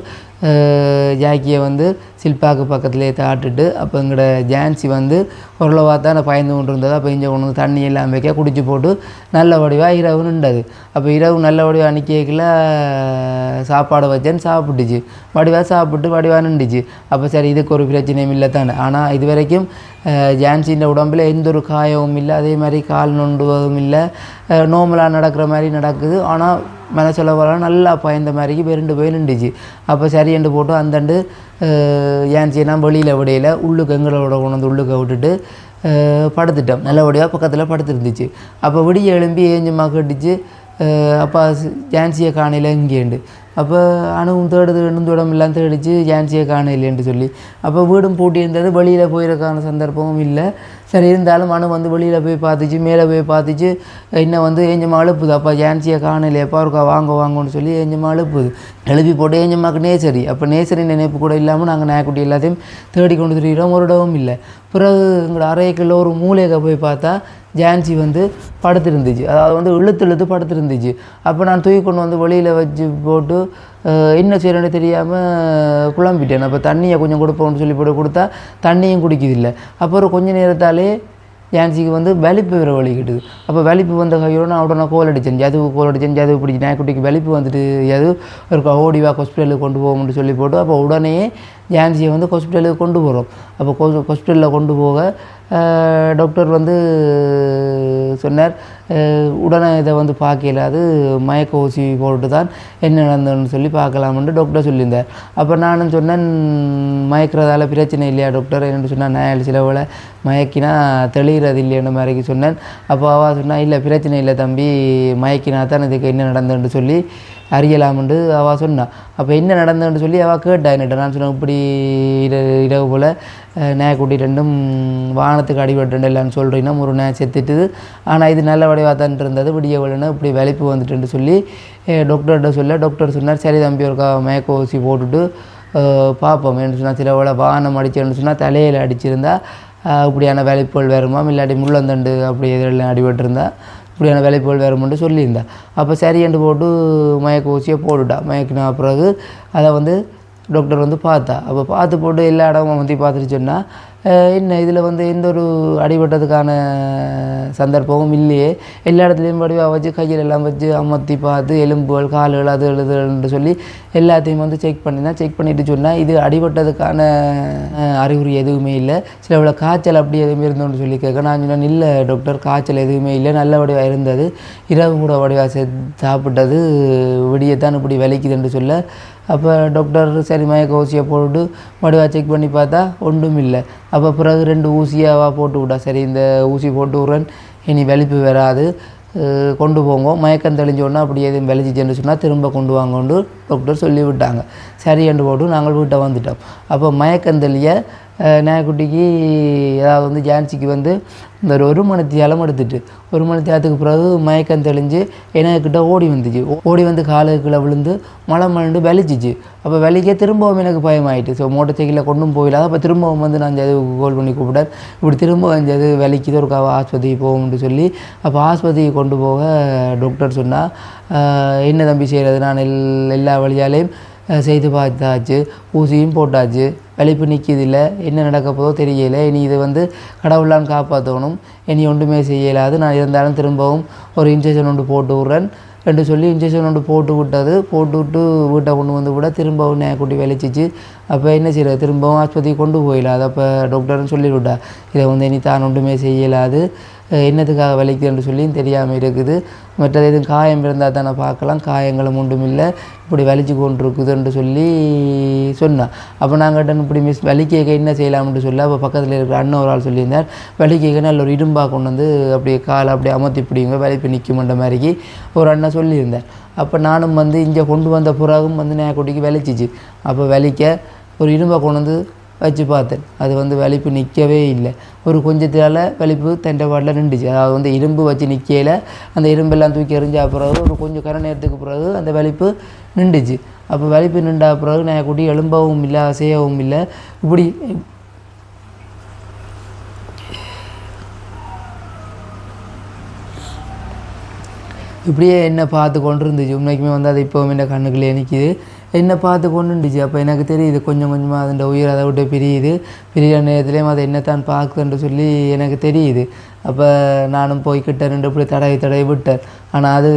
ஜாக்கியை வந்து சில்பாக்கு பக்கத்துலேயே தாட்டுட்டு அப்போ எங்களோட ஜான்சி வந்து ஓரளவாக தான் பயந்து கொண்டு இருந்தது அப்போ இங்கே கொண்டு தண்ணி எல்லாம் வைக்க குடிச்சு போட்டு நல்ல வடிவாக இரவு நின்றது. அப்போ இரவு நல்ல வடிவாக நிற்கல சாப்பாடு வச்சேன்னு சாப்பிட்டுச்சு. வடிவாக சாப்பிட்டு வடிவாக நின்றுச்சு. அப்போ சரி இதுக்கு ஒரு பிரச்சனையும் இல்லை தானே. ஆனால் இது வரைக்கும் ஜான்சின்ற உடம்பில் எந்த ஒரு காயமும் இல்லை அதே மாதிரி கால் நொண்டுவதும் இல்லை. நோமலாக நடக்கிற மாதிரி நடக்குது. ஆனால் மனசெலவெல்லாம் நல்லா பயந்த மாதிரிக்கு பெருண்டு போய் நின்றுச்சு. அப்போ சரியண்டு போட்டு அந்தண்டு ஏன்ச்சினா வெளியில் விடையில உள்ளுக்கு எங்களோட கொண்டு வந்து உள்ளுக்க விட்டுட்டு படுத்துட்டோம். நல்லபடியாக பக்கத்தில் படுத்துருந்துச்சு. அப்போ விடிய எழும்பி ஏஞ்சமாக கட்டிச்சு. அப்போ ஜான்சியை காணையில் இங்கேண்டு. அப்போ அணுவும் தேடுது ரெண்டும் எல்லாம் தேடிச்சு ஜான்சியை காணையிலேன்னு சொல்லி. அப்போ வீடும் பூட்டி இருந்தது வெளியில் போயிருக்கான சந்தர்ப்பமும் இல்லை. சரி இருந்தாலும் மனு வந்து வெளியில் போய் பார்த்துச்சு மேலே போய் பார்த்துச்சு. இன்னும் வந்து ஏஞ்சம்மா அழுப்புது. அப்போ ஜான்சியை காணலையப்பா இருக்கா வாங்க வாங்கன்னு சொல்லி ஏஞ்சம்மா அழுப்புது. எழுப்பி போட்டு ஏஞ்சம்மாக்கு நேசரி. அப்போ நேசரி நினைப்பு கூட இல்லாமல் நாங்கள் நாய்க்குட்டி எல்லாத்தையும் தேடி கொண்டு திரிகிறோம் ஒரு இடமும் இல்லை. பிறகு எங்களோட அறைக்குள்ள ஒரு மூலையை போய் பார்த்தா ஜான்சி வந்து படுத்திருந்துச்சு. அதாவது வந்து இழுத்து இழுத்து படுத்திருந்துச்சு. அப்போ நான் தூக்கி கொண்டு வந்து வெளியில் வச்சு போட்டு என்ன செய்யணும்னு தெரியாமல் குழம்பிட்டேன். அப்போ தண்ணியை கொஞ்சம் கொடுப்போம்னு சொல்லி போட்டு கொடுத்தா தண்ணியும் குடிக்குதில்லை. அப்புறம் கொஞ்ச நேரத்தாலே ஜான்சிக்கு வந்து வலிப்பு வேறு வலிக்கிட்டுது. அப்போ வலிப்பு வந்த கையோட நான் உடனே கோல் அடித்தேன் ஜதுவு கோல் அடித்தேன் ஜதுவு பிடிச்சி நாய்க்குட்டிக்கு வலிப்பு வந்துட்டு எது ஒரு ஓடிவா ஹாஸ்பிட்டலுக்கு கொண்டு போகும்னு சொல்லி போட்டு அப்போ உடனே ஜான்சியை வந்து ஹாஸ்பிட்டலுக்கு கொண்டு போகிறோம் அப்போ ஹாஸ்பிட்டலில் கொண்டு போக டாக்டர் வந்து சொன்னார் உடனே இதை வந்து பார்க்கல. அது மயக்க ஊசி போட்டு தான் என்ன நடந்ததுன்னு சொல்லி பார்க்கலாம்னு டாக்டர் சொல்லியிருந்தார். அப்போ நானும் சொன்னேன் மயக்கிறதால பிரச்சனை இல்லையா டாக்டர் என்னென்னு சொன்னால் நான் சில வேளை மயக்கினா தெளிகிறது இல்லையான மாதிரி சொன்னேன். அப்போ அவள் சொன்னால் இல்லை பிரச்சனை இல்லை தம்பி மயக்கினா தான் இதுக்கு என்ன நடந்ததுன்னு சொல்லி அறியலாம்னு அவள் சொன்னான் அப்போ என்ன நடந்ததுன்னு சொல்லி அவள் கேட்டா என்னட்ட. நான் சொன்னேன் இப்படி இரவு போல் நாயக்குட்டி ரெண்டும் வானத்துக்கு அடிபட்டு இல்லைன்னு சொல்கிறீங்கன்னா ஒரு நே செத்துட்டுது. ஆனால் இது நல்ல வடிவாக தான் இருந்தது. விடிய விடணும் இப்படி வெளிப்பு வந்துட்டுன்னு சொல்லி டாக்டர்கிட்ட சொல்ல டாக்டர் சொன்னார் சரி தம்பி ஒருக்கா மயக்க ஊசி போட்டுட்டு பார்ப்போம் என்று சொன்னால் சில வேளை வானம் அடிச்சேன்னு சொன்னால் தலையில் அடிச்சிருந்தா இப்படியான வேலைப்புகள் வருமாம். இல்லாட்டி முள்ளந்தண்டு அப்படி எதிரெல்லாம் அடிபட்டிருந்தா இப்படியான வேலைப்புகள் மட்டும் சொல்லியிருந்தா. அப்போ சரியென்று போட்டு மயக்க ஊசியை போட்டுட்டா. மயக்கின பிறகு அதை வந்து டாக்டர் வந்து பார்த்தா. அப்போ பார்த்து போட்டு எல்லா இடமும் வந்து பார்த்துட்டு சொன்னால் என்ன இதில் வந்து எந்த ஒரு அடிபட்டதுக்கான சந்தர்ப்பமும் இல்லையே. எல்லா இடத்துலையும் படிவாக வச்சு கையில் எல்லாம் வச்சு அமர்த்தி பார்த்து எலும்புகள் கால்கள் அது எழுதுன்னு சொல்லி எல்லாத்தையும் வந்து செக் பண்ணினா செக் பண்ணிட்டு சொன்னால் இது அடிபட்டதுக்கான அறிகுறி எதுவுமே இல்லை. சில இவ்வளோ காய்ச்சல் அப்படி எதுவுமே இருந்தோன்னு சொல்லி கேட்க நான் சொன்னேன் இல்லை டாக்டர் காய்ச்சல் எதுவுமே இல்லை. நல்ல வடிவாக இருந்தது. இரவு கூட வடிவாக செ சாப்பிட்டது. விடியத்தான் இப்படி வலிக்குதுன்னு சொல்ல அப்போ டாக்டர் சரி மயக்க ஊசியை போட்டு மடுவாக செக் பண்ணி பார்த்தா ஒன்றும் இல்லை அப்போ பிறகு ரெண்டு ஊசியாவா போட்டு விட்டா சரி இந்த ஊசி போட்டு விட்றேன் இனி வலிப்பு வராது. கொண்டு போங்க. மயக்கம் தெளிஞ்ச அப்படி எதுவும் விளைச்சிச்சுன்னு சொன்னால் திரும்ப கொண்டு வாங்கன்னு டாக்டர் சொல்லி விட்டாங்க சரி என்று போட்டு நாங்கள் வீட்டை வந்துட்டோம். அப்போ மயக்கம் தெளிய நாய்க்குட்டிக்கு அதாவது வந்து ஜான்சிக்கு வந்து இந்த ஒரு ஒரு மணி தியாலம் எடுத்துட்டு ஒரு மணி தியாலத்துக்கு பிறகு மயக்கம் தெளிஞ்சு எனக்கிட்ட ஓடி வந்துச்சு. ஓடி வந்து காலுக்குள்ளே விழுந்து மழை மழண்டு வலிச்சிச்சு. அப்போ வலிக்க திரும்பவும் எனக்கு பயமாயிட்டு. ஸோ மோட்டர் சைக்கிளில் கொண்டும் போயிடாத அப்போ திரும்பவும் வந்து நான் அது கோல் பண்ணி கூப்பிட்டேன் இப்படி திரும்ப வந்து வலிக்குது ஒரு கா- ஆஸ்பத்திரிக்கு போகும்னு சொல்லி. அப்போ ஆஸ்பத்திரிக்கு கொண்டு போக டாக்டர் சொன்னால் என்ன தம்பி செய்கிறது நான் எல் எல்லா வழியாலையும் செய்து பார்த்தாச்சு. ஊசியும் போட்டாச்சு. வலிப்பு நிற்கிதில்ல. என்ன நடக்க போதோ தெரியல. இனி இது வந்து கடவுளான் காப்பாற்றணும். இனி ஒன்றுமே செய்யலாது நான் இருந்தாலும் திரும்பவும் ஒரு இன்ஜெக்ஷன் ஒன்று போட்டு விட்றேன். ரெண்டு சொல்லி இன்ஜெக்ஷன் ஒன்று போட்டு விட்டது. போட்டு விட்டு வீட்டை கொண்டு வந்து விட திரும்பவும் நேக்குட்டி வெளிச்சிச்சு அப்போ என்ன செய்யறது? திரும்பவும் ஆஸ்பத்திரிக்கு கொண்டு போயிடலாது அப்போ டாக்டர்னு சொல்லிவிட்டா. இதை வந்து இனி தான் ஒன்றுமே செய்யலாது என்னத்துக்காக வலிக்குதுன்னு சொல்லியும் தெரியாமல் இருக்குது. மற்றது எதுவும் காயம் இருந்தால் தானே பார்க்கலாம். காயங்களும் ஒன்றும் இல்லை. இப்படி வலிச்சு கொண்டிருக்குதுன்னு சொல்லி சொன்னான் அப்போ நாங்கள் இப்படி மிஸ் வலிக்கேக்க என்ன செய்யலாம்னு சொல்லி. அப்போ பக்கத்தில் இருக்கிற அண்ணன் ஒரு ஆள் சொல்லியிருந்தார் வலிக்கேக்க நல்ல ஒரு இரும்பா கொண்டு வந்து அப்படியே காலை அப்படியே அமர்த்தி பிடிங்க வலிப்பு நிற்குமன்ற மாதிரிக்கு ஒரு அண்ணன் சொல்லியிருந்தார். அப்போ நானும் வந்து இங்கே கொண்டு வந்த புறாகும் வந்து நேக்குட்டிக்கு வலிச்சிச்சு. அப்போ வலிக்க ஒரு இரும்பை கொண்டு வந்து வச்சு பார்த்தேன். அது வந்து வலிப்பு நிற்கவே இல்லை. ஒரு கொஞ்சத்தால் வலிப்பு தண்டை நின்றுச்சு. அதாவது வந்து இரும்பு வச்சு நிற்கையில் அந்த இரும்பெல்லாம் தூக்கி எறிஞ்ச பிறகு ஒரு கொஞ்சம் கரை நேரத்துக்கு பிறகு அந்த வலிப்பு நின்றுச்சு. அப்போ வலிப்பு நின்றா பிறகு நான் குட்டி எலும்பவும் இல்லை அசையவும் இல்லை. இப்படி இப்படியே என்ன பார்த்து கொண்டு இருந்துச்சு உண்மைக்குமே வந்து அது இப்போவும் என்ன கண்ணுக்குள்ளே நிற்கிது என்னை பார்த்து கொண்டு அப்போ எனக்கு தெரியுது கொஞ்சம் கொஞ்சமாக அதோட உயிர் அதை விட்டு பிரியுது. பிரியிற நேரத்துலேயும் அதை என்னத்தான் பார்க்குதுன்னு சொல்லி எனக்கு தெரியுது. அப்போ நானும் போய்கிட்டேன் ரெண்டு இப்படி தடவி தடவி விட்டேன். ஆனால் அது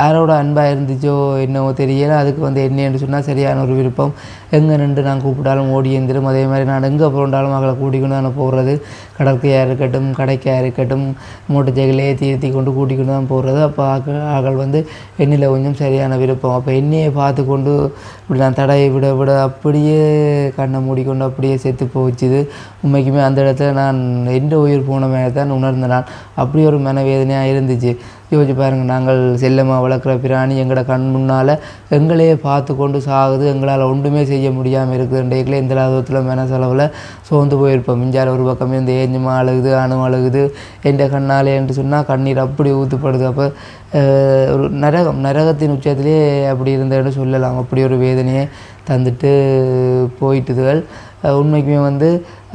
யாரோட அன்பாக இருந்துச்சோ என்னவோ தெரியல. அதுக்கு வந்து என்னன்னு சொன்னால் சரியான ஒரு விருப்பம். எங்கே நின்று நான் கூப்பிட்டாலும் ஓடி எழுந்திரும் அதே மாதிரி நான் எங்கே போண்டாலும் அவளை கூட்டிக்கொண்டு தான் போகிறது கடற்கையாக இருக்கட்டும் கடைக்காக இருக்கட்டும் மூட்டை சைக்கிளே கொண்டு கூட்டிக்கொண்டு தான் போகிறது அப்போ ஆக்கள் ஆக்கள் வந்து என்னில் கொஞ்சம் சரியான விருப்பம். அப்போ என்னையை பார்த்து கொண்டு இப்படி நான் தடையை விட விட அப்படியே கண்ணை மூடிக்கொண்டு அப்படியே செத்து போச்சுது. உண்மைக்குமே அந்த இடத்துல நான் எந்த உயிர் போன மாதிரி தான் உணர்ந்தேன் நான். அப்படி ஒரு மனவேதனையாக இருந்துச்சு. யோசிச்சு பாருங்கள் நாங்கள் செல்லமாக வளர்க்குற பிராணி எங்களோட கண் முன்னால் எங்களையே பார்த்து கொண்டு சாகுது. எங்களால் ஒன்றுமே செய்ய முடியாமல் இருக்குதுன்றதுல இந்த லாபத்தில் மனசளவில் சோர்ந்து போயிருப்போம். மிஞ்சால் ஒரு பக்கமே இந்த ஏஞ்சுமா அழுகுது அணு அழுகுது. எந்த கண்ணாலே என்று சொன்னால் கண்ணீர் அப்படி ஊற்றப்படுது அப்போ ஒரு நரகம் நரகத்தின் உச்சத்திலே அப்படி இருந்தேன்னு சொல்லலாம். அப்படி ஒரு வேதனையை தந்துட்டு போயிட்டுதுகள். உண்மைக்குமே வந்து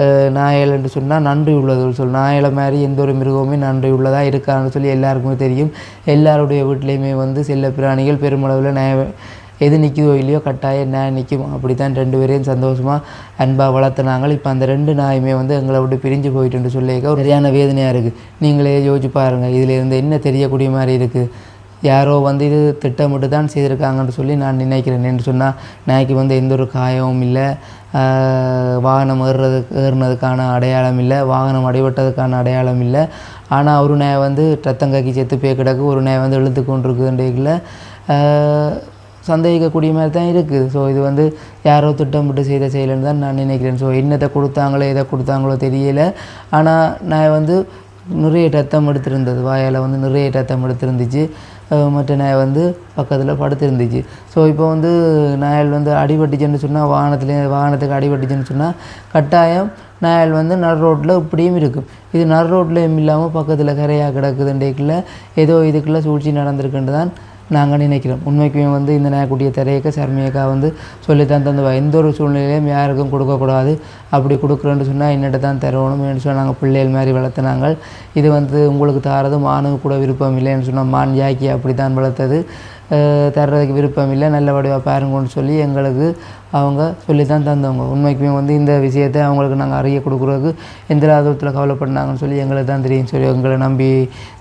அஹ், நாயல் என்று சொன்னால் நன்றி உள்ளது சொல். நாயலை மாதிரி எந்த ஒரு மிருகமுமே நன்றி உள்ளதாக இருக்கான்னு சொல்லி எல்லாருக்குமே தெரியும். எல்லாருடைய வீட்லேயுமே வந்து செல்ல பிராணிகள் பெருமளவில் நாய எது நிற்குதோ இல்லையோ கட்டாயம் நான் நிற்கும் அப்படி தான் ரெண்டு பேரையும் சந்தோஷமாக அன்பாக வளர்த்துனாங்க இப்போ அந்த ரெண்டு நாயுமே வந்து எங்களை விட்டு பிரிஞ்சு போயிட்டுன்னு சொல்லியிருக்க ஒரு சரியான வேதனையாக இருக்குது நீங்களே யோசிச்சு பாருங்கள் இதில் இருந்து என்ன தெரியக்கூடிய மாதிரி இருக்குது யாரோ வந்து இது திட்டமிட்டு தான் செய்திருக்காங்கன்னு சொல்லி நான் நினைக்கிறேன். என்று சொன்னால் நாய்க்கு வந்து எந்த ஒரு காயமும் இல்லை. வாகனம் ஏறுறது ஏறினதுக்கான அடையாளம் இல்லை. வாகனம் அடிபட்டதுக்கான அடையாளம் இல்லை. ஆனால் ஒரு நாய் வந்து ரத்தங்கக்கி செத்து போய் கிடக்கு ஒரு நாய் வந்து இழுத்து கொண்டிருக்குன்றதுல சந்தேகிக்கக்கூடிய மாதிரி தான் இருக்குது ஸோ இது வந்து யாரோ திட்டமிட்டு செய்த செயலுன்னு தான் நான் நினைக்கிறேன். ஸோ என்னத்தை கொடுத்தாங்களோ எதை கொடுத்தாங்களோ தெரியல. ஆனால் நான் வந்து நிறைய ரத்தம் எடுத்திருந்தது. வாயால் வந்து நிறைய ரத்தம் எடுத்திருந்துச்சு. மற்ற நாய் வந்து பக்கத்தில் படுத்திருந்துச்சு. ஸோ இப்போ வந்து நாயல் வந்து அடிபட்டுச்சுன்னு சொன்னால் வாகனத்துலேயே வாகனத்துக்கு அடிபட்டுச்சுன்னு சொன்னால் கட்டாயம் நாயல் வந்து நடு ரோட்டில் இப்படியும் இருக்கும். இது நடு ரோட்லேயும் இல்லாமல் பக்கத்தில் கரையாக கிடக்குதுன்றேக்கில் ஏதோ இதுக்குள்ளே சூழ்ச்சி நடந்திருக்குன்னு தான் நாங்கள் நினைக்கிறோம். உண்மைக்குமே வந்து இந்த நாய்க்குட்டியை திரையக்க சர்மியக்கா வந்து சொல்லித்தான் தந்துவா. எந்த ஒரு சூழ்நிலையிலையும் யாருக்கும் கொடுக்கக்கூடாது. அப்படி கொடுக்குறேன்னு சொன்னால் என்னட்ட தான் தரணும் சொன்னால் நாங்கள் பிள்ளைகள் மாதிரி வளர்த்துனாங்க. இது வந்து உங்களுக்கு தாரது மானுக்கு கூட விருப்பம் இல்லைன்னு சொன்னால் மான் ஜாக்கி அப்படி தான் வளர்த்தது. தர்றதுக்கு விருப்பம் இல்லை நல்லபடியாக பாருங்கன்னு சொல்லி எங்களுக்கு அவங்க சொல்லி தான் தந்தவங்க. உண்மைக்குமே வந்து இந்த விஷயத்தை அவங்களுக்கு நாங்கள் அறிய கொடுக்குறதுக்கு எந்த விதத்தில் கவலைப்படினாங்கன்னு சொல்லி எங்களுக்கு தான் தெரியும். சொல்லி எங்களை நம்பி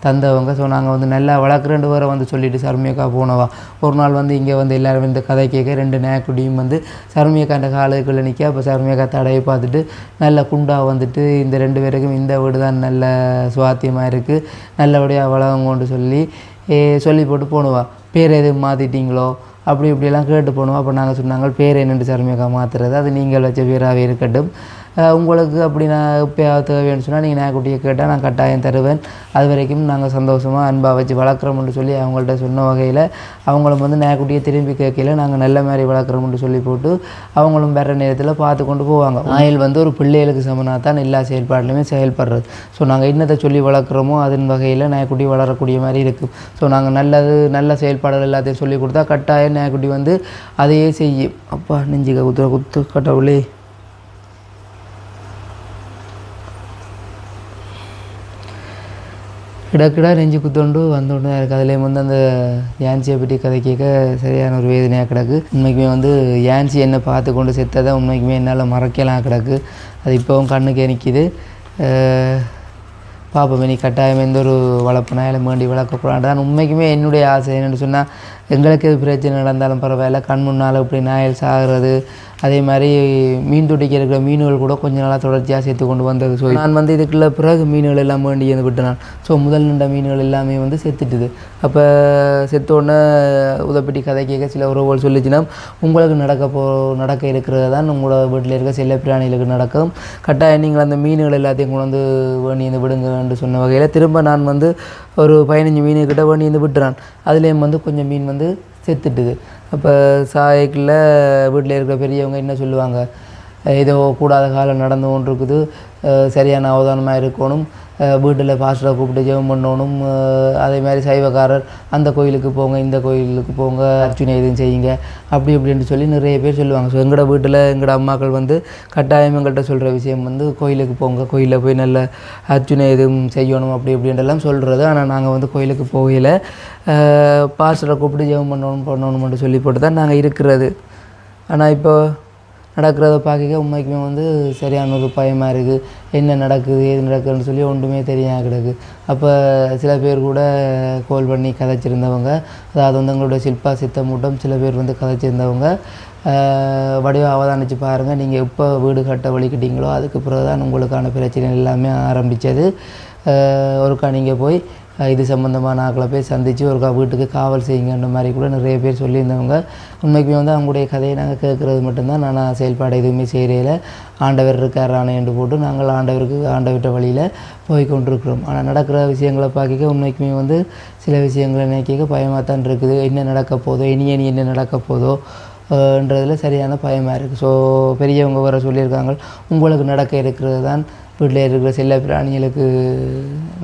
தந்தவங்க. ஸோ நாங்கள் வந்து நல்லா வளர்க்குறேண்டு வர வந்து சொல்லிட்டு சர்மியக்கா போனவா. ஒரு நாள் வந்து இங்கே வந்து எல்லோரும் இந்த கதை கேட்க ரெண்டு நேக்குடியும் வந்து சர்மியக்காண்ட காலுக்குள்ளே நிற்க அப்போ சர்மியக்கா தடையை பார்த்துட்டு நல்ல குண்டாக வந்துட்டு இந்த ரெண்டு பேருக்கும் இந்த வீடு தான் நல்ல சுவாத்தியமாக இருக்குது நல்லபடியாக வளவங்கன்னு சொல்லி சொல்லி போட்டு போனுவா. பேர் எதுவும் மாற்றிட்டீங்களோ அப்படி இப்படிலாம் கேட்டு போனோம் அப்போ நாங்கள் சொன்னாங்க பேர் என்னென்று சர்மியக்கா மாற்றுறது அது நீங்கள் வச்ச பேராகவே இருக்கட்டும். உங்களுக்கு அப்படி நான் எப்பயாவது தேவைன்னு சொன்னால் நீங்கள் நாய்க்குட்டியை கேட்டால் நான் கட்டாயம் தருவேன். அது வரைக்கும் நாங்கள் சந்தோஷமாக அன்பாக வச்சு வளர்க்குறோம்னு சொல்லி அவங்கள்ட்ட சொன்ன வகையில் அவங்களும் வந்து நாய்க்குட்டியை திரும்பி கேட்கல நாங்கள் நல்ல மாதிரி வளர்க்குறோம்னு சொல்லி போட்டு அவங்களும் வேறு நேரத்தில் பார்த்து கொண்டு போவாங்க. நாயில் வந்து ஒரு பிள்ளைகளுக்கு சமனாக தான் எல்லா செயல்பாடுலையுமே செயல்படுறது. ஸோ நாங்கள் என்னத்தை சொல்லி வளர்க்குறோமோ அதன் வகையில் நாய்க்குட்டி வளரக்கூடிய மாதிரி இருக்கும் ஸோ நாங்கள் நல்லது நல்ல செயல்பாடுகள் எல்லாத்தையும் சொல்லி கொடுத்தா கட்டாயம் நாய்க்குட்டி வந்து அதையே செய்யும். அப்பா நெஞ்சுக்க குத்துற குத்து கடவுளே. கிடக்கிடா நெஞ்சு குத்தோண்டு வந்தோண்டு தான் இருக்குது அதுலேயும் வந்து அந்த யான்சியை பற்றி கதை கேட்க சரியான ஒரு வேதனையாக கிடக்கு. உண்மைக்குமே வந்து யான்சி என்னை பார்த்து கொண்டு செத்ததை உண்மைக்குமே என்னால் மறக்கலாம் கிடக்கு. அது இப்போவும் கண்ணுக்கே நிற்கிது பாப்பா இனி கட்டாயம் எந்த ஒரு வளர்ப்பு இல்லை வேண்டி வளர்க்கக்கூடாது தான் உண்மைக்குமே என்னுடைய ஆசை. என்னென்னு சொன்னால் எங்களுக்கு எது பிரச்சனை நடந்தாலும் பரவாயில்ல. கண் முன்னால் இப்படி நாயல் சாகிறது அதே மாதிரி மீன் தொட்டிக்கு இருக்கிற மீன்கள் கூட கொஞ்ச நாளாக தொடர்ச்சியாக சேர்த்து கொண்டு வந்தது. ஸோ நான் வந்து இதுக்குள்ள பிறகு மீன்கள் எல்லாம் வேண்டி வந்து விட்டுனான். ஸோ முதல் நின்ற மீன்கள் எல்லாமே வந்து செத்துட்டுது. அப்போ செத்தோடனே உதப்பட்டி கதை கேட்க சில உறவுகள் சொல்லிச்சுன்னா உங்களுக்கு நடக்க போ நடக்க இருக்கிறது தான் உங்களோட வீட்டில் இருக்க செல்ல பிராணிகளுக்கு நடக்கும். கட்டாயம் நீங்கள் அந்த மீன்கள் எல்லாத்தையும் கொண்டு வந்து வேண்டி வந்து விடுங்கன்னு சொன்ன வகையில் திரும்ப நான் வந்து ஒரு பதினஞ்சு மீன் கிட்ட வேண்டி வந்து விட்டுறான். அதுலேயும் வந்து கொஞ்சம் மீன் வந்து வந்து செத்துட்டுது. அப்போ சாயக்கில் வீட்டில் இருக்கிற பெரியவங்க என்ன சொல்லுவாங்க? ஏதோ கூடாத காலம் நடந்து கொண்டிருக்குது சரியான அவதானமாக இருக்கணும். வீட்டில் பாஸ்டரை கூப்பிட்டு ஜெபம் பண்ணணும். அதே மாதிரி சைவக்காரர் அந்த கோயிலுக்கு போங்க இந்த கோயிலுக்கு போங்க அர்ச்சனை எதுவும் செய்யுங்க. அப்படி இப்படின்னு சொல்லி நிறைய பேர் சொல்லுவாங்க. ஸோ எங்களோட வீட்டில் எங்களோட அம்மாக்கள் வந்து கட்டாயம் எங்கள்கிட்ட சொல்கிற விஷயம் வந்து கோயிலுக்கு போங்க கோயிலில் போய் நல்ல அர்ச்சனை எதுவும் செய்யணும் அப்படி இப்படின்றெல்லாம் சொல்கிறது ஆனால் நாங்கள் வந்து கோயிலுக்கு போகையில் பாஸ்டரை கூப்பிட்டு ஜெபம் பண்ணணும் பண்ணணும்னு சொல்லி போட்டு தான் நாங்கள் இருக்கிறது. ஆனால் இப்போ நடக்கிறத பார்க்க உண்மைக்குமே வந்து சரியான ஒரு பயமாக இருக்குது என்ன நடக்குது ஏது நடக்குதுன்னு சொல்லி ஒன்றுமே தெரியாமல் கிடக்கு. அப்போ சில பேர் கூட கோல் பண்ணி கதைச்சிருந்தவங்க அதாவது வந்து எங்களோட சில்பா சித்த மூட்டம் சில பேர் வந்து கதைச்சிருந்தவங்க வடிவம் வடிவ பாருங்கள் நீங்கள் எப்போ வீடு கட்ட வழிக்கிட்டீங்களோ அதுக்கு பிறகு தான் உங்களுக்கான பிரச்சனை எல்லாமே ஆரம்பித்தது ஒருக்கா நீங்கள் போய் இது சம்மந்தமான ஆக்களை போய் சந்தித்து ஒரு வீட்டுக்கு காவல் செய்யுங்கன்ற மாதிரி கூட நிறைய பேர் சொல்லியிருந்தவங்க. உண்மைக்குமே வந்து அவங்களுடைய கதையை நாங்கள் கேட்குறது மட்டும்தான். நான் செயல்பாடு எதுவுமே செய்கிறதில்ல ஆண்டவர் இருக்கார் ஆணையன்று போட்டு நாங்கள் ஆண்டவருக்கு ஆண்டவர்கிட்ட வழியில் போய் கொண்டிருக்கிறோம். ஆனால் நடக்கிற விஷயங்களை பார்க்க உண்மைக்குமே வந்து சில விஷயங்களை நினைக்க பயமாக தான் இருக்குது. என்ன நடக்க போதோ இனி இனி என்ன நடக்க போதோ ன்றதில் சரியான பயமாக இருக்குது ஸோ பெரியவங்க வர சொல்லியிருக்காங்க. உங்களுக்கு நடக்க இருக்கிறது தான் வீட்டில் இருக்கிற செல்ல பிராணிகளுக்கு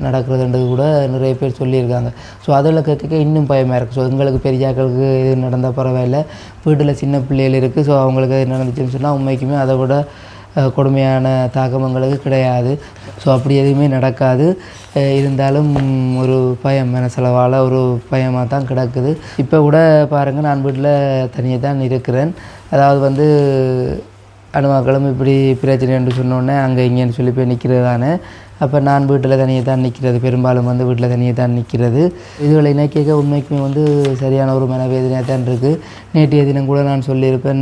நடக்கிறதுன்றது கூட நிறைய பேர் சொல்லியிருக்காங்க. ஸோ அதில் கற்றுக்க இன்னும் பயமாக இருக்குது ஸோ எங்களுக்கு பெரியாக்களுக்கு இது நடந்தால் பரவாயில்ல. வீட்டில் சின்ன பிள்ளைகள் இருக்குது ஸோ அவங்களுக்கு அது நடந்துச்சுன்னு சொன்னால் உண்மைக்குமே அதை விட கொடுமையான தாக்கம் எங்களுக்கு கிடையாது. ஸோ அப்படி எதுவுமே நடக்காது. இருந்தாலும் ஒரு பயம் மனசளவால் ஒரு பயமாக தான் கிடக்குது. இப்போ கூட பாருங்கள் நான் வீட்டில் தனியாக தான் இருக்கிறேன். அதாவது வந்து அணுவாக்களும் இப்படி பிரச்சனை என்று சொன்னோன்னே அங்கே இங்கேன்னு சொல்லி போய் நிற்கிறது தானே. அப்போ நான் வீட்டில் தனியாக தான் நிற்கிறது பெரும்பாலும் வந்து வீட்டில் தனியாக தான் நிற்கிறது இதுகளை இணைக்க உண்மைக்குமே வந்து சரியான ஒரு மனவேதனையாக தான் இருக்குது நேற்றைய தினம் கூட நான் சொல்லியிருப்பேன்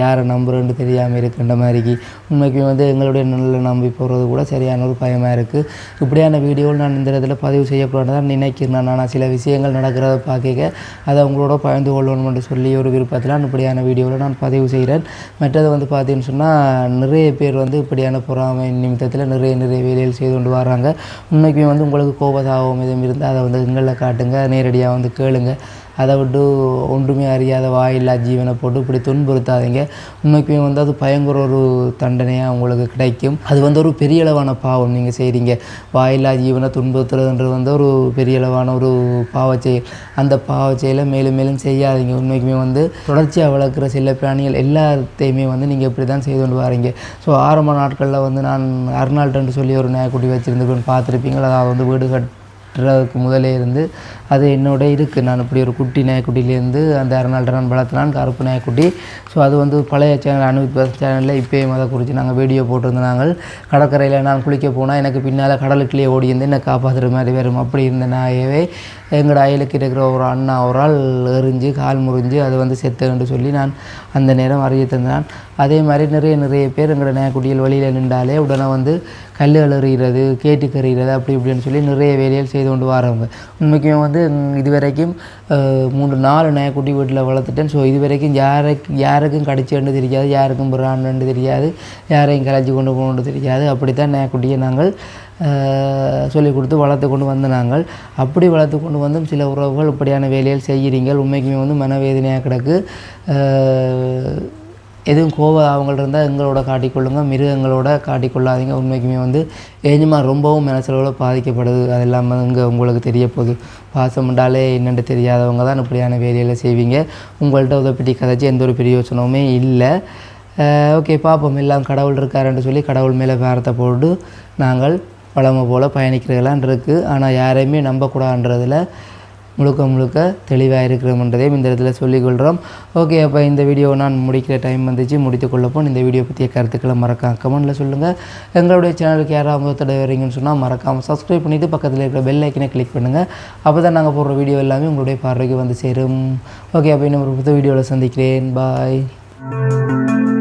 யாரை நம்புறேன்னு தெரியாமல் இருக்கின்ற மாதிரிக்கு. உண்மைக்குமே வந்து எங்களுடைய நல்ல நம்பி போகிறது கூட சரியான ஒரு பயமாக இருக்குது இப்படியான வீடியோவில் நான் இந்த இடத்துல பதிவு செய்யக்கூடாது தான் நினைக்கிறேன். ஆனால் சில விஷயங்கள் நடக்கிறத பார்க்க அதை அவங்களோட பகிர்ந்து என்று சொல்லி ஒரு விருப்பத்தில் நான் இப்படியான வீடியோவில் நான் பதிவு செய்கிறேன் மற்றது வந்து பார்த்தீங்கன்னு சொன்னால் நிறைய பேர் வந்து இப்படியான பொறாமை நிமித்தத்தில் நிறைய நிறைய வேலைகள் செய்து கொண்டு வராங்க. உண்மைக்குமே வந்து உங்களுக்கு கோபதாபம் எதுவும் இருந்தால் அதை வந்து எங்களில் காட்டுங்க. நேரடியாக வந்து கேளுங்க. அதை விட்டு ஒன்றுமே அறியாத வாயில்லா ஜீவனை போட்டு இப்படி துன்புறுத்தாதீங்க. உண்மைக்குமே வந்து அது பயங்கர ஒரு தண்டனையாக உங்களுக்கு கிடைக்கும். அது வந்து ஒரு பெரிய அளவான பாவம் நீங்கள் செய்கிறீங்க வாயில்லா ஜீவனை துன்புறுத்துறதுன்றது வந்து ஒரு பெரிய அளவான ஒரு பாவச் செயல் அந்த பாவச் செயலை மேலும் மேலும் செய்யாதீங்க. உண்மைக்குமே வந்து தொடர்ச்சியாக வளர்க்குற சில பிராணிகள் எல்லாத்தையுமே வந்து நீங்கள் இப்படி தான் செய்து கொண்டு வரீங்க. ஸோ ஆரம்ப நாட்களில் வந்து நான் அர்னால்டுன்னு சொல்லி ஒரு நாய்க்குட்டி வச்சுருந்து பார்த்துருப்பீங்களா? அதாவது வந்து வீடு கட் கட்டுறதுக்கு முதலே இருந்து அது என்னோட இருக்குது நான் இப்படி ஒரு குட்டி நாய்க்குட்டிலேருந்து அந்த அரைநாள் நான் வளர்த்தினான் கருப்பு நாய்க்குட்டி. ஸோ அது வந்து பழைய சேனல் அனுப்பி சேனலில் இப்போயும் அதை குறித்து நாங்கள் வீடியோ போட்டிருந்தோம். நாங்கள் கடற்கரையில் நான் குளிக்க போனால் எனக்கு பின்னால் கடலுக்குள்ளேயே ஓடி இருந்து என்னை காப்பாற்றுற மாதிரி வரும். அப்படி இருந்த நாயவே எங்களோட அயலுக்கு இருக்கிற ஒரு அண்ணா ஒரு ஆள் எறிஞ்சு கால் முறிஞ்சு அது வந்து செத்துன்னு சொல்லி நான் அந்த நேரம் அறிய தந்தான். அதே மாதிரி நிறைய நிறைய பேர் எங்களோட நேக்குடியில் வழியில் நின்றாலே உடனே வந்து கல் எறிகிறது கேட்டு கறிகிறது அப்படி இப்படின்னு சொல்லி நிறைய வேலைகள் செய்து கொண்டு வரவங்க. உண்மைக்குமே வந்து இதுவரைக்கும் மூன்று நாலு நாய்க்குட்டி வீட்டில் வளர்த்துட்டேன். ஸோ இது வரைக்கும் யாருக்கு யாருக்கும் கடிச்சுன்னு தெரியாது யாருக்கும் பிறான்னு தெரியாது யாரையும் கலைச்சி கொண்டு போகணுன்னு தெரியாது. அப்படித்தான் நாய்க்குட்டியை நாங்கள் சொல்லிக் கொடுத்து வளர்த்து கொண்டு வந்து நாங்கள். அப்படி வளர்த்து கொண்டு வந்தும் சில உறவுகள் இப்படியான வேலைகள் செய்கிறீங்க உண்மைக்குமே வந்து மனவேதனையாக கிடக்கு. எதுவும் கோவம் அவங்கள்ட்ட இருந்தால் எங்களோட காட்டிக்கொள்ளுங்க. மிருகங்களோட காட்டிக்கொள்ளாதீங்க. உண்மைக்குமே வந்து ஏஞ்சுமா ரொம்பவும் மனசளவில் பாதிக்கப்படுது. அது இல்லாமல் இங்கே உங்களுக்கு தெரிய போகுது. பாசம் உண்டாலே தெரியாதவங்க தான் இப்படியான வேலையில் செய்வீங்க. உங்கள்கிட்ட உதவி கதைச்சி எந்த ஒரு பிரயோஜனமுமே இல்லை. ஓகே பார்ப்போம் எல்லாம் கடவுள் இருக்காருன்னு சொல்லி கடவுள் மேலே பேரத்தை போட்டு நாங்கள் வளமை போல் பயணிக்கிறதெல்லாம் இருக்குது ஆனால் யாரையுமே நம்பக்கூடாதுன்றதில் முழுக்க முழுக்க தெளிவாக இருக்கிறோம்ன்றதையும் இந்த இடத்துல சொல்லிக்கொள்கிறோம் ஓகே அப்போ இந்த வீடியோ நான் முடிக்கிற டைம் வந்துச்சு. முடித்து கொள்ளப்போம் இந்த வீடியோ பற்றிய கருத்துக்களை மறக்காம கமெண்ட்டில் சொல்லுங்கள் எங்களுடைய சேனலுக்கு யாராவது முதல் தடவை வரீங்கன்னு சொன்னால் மறக்காமல் சப்ஸ்கிரைப் பண்ணிவிட்டு பக்கத்தில் இருக்கிற பெல் ஐக்கனை கிளிக் பண்ணுங்கள் அப்போ தான் நாங்கள் போடுற வீடியோ எல்லாமே உங்களுடைய பார்வைக்கு வந்து சேரும். ஓகே அப்போ இன்னும் ஒரு புது வீடியோவில் சந்திக்கிறேன். பாய்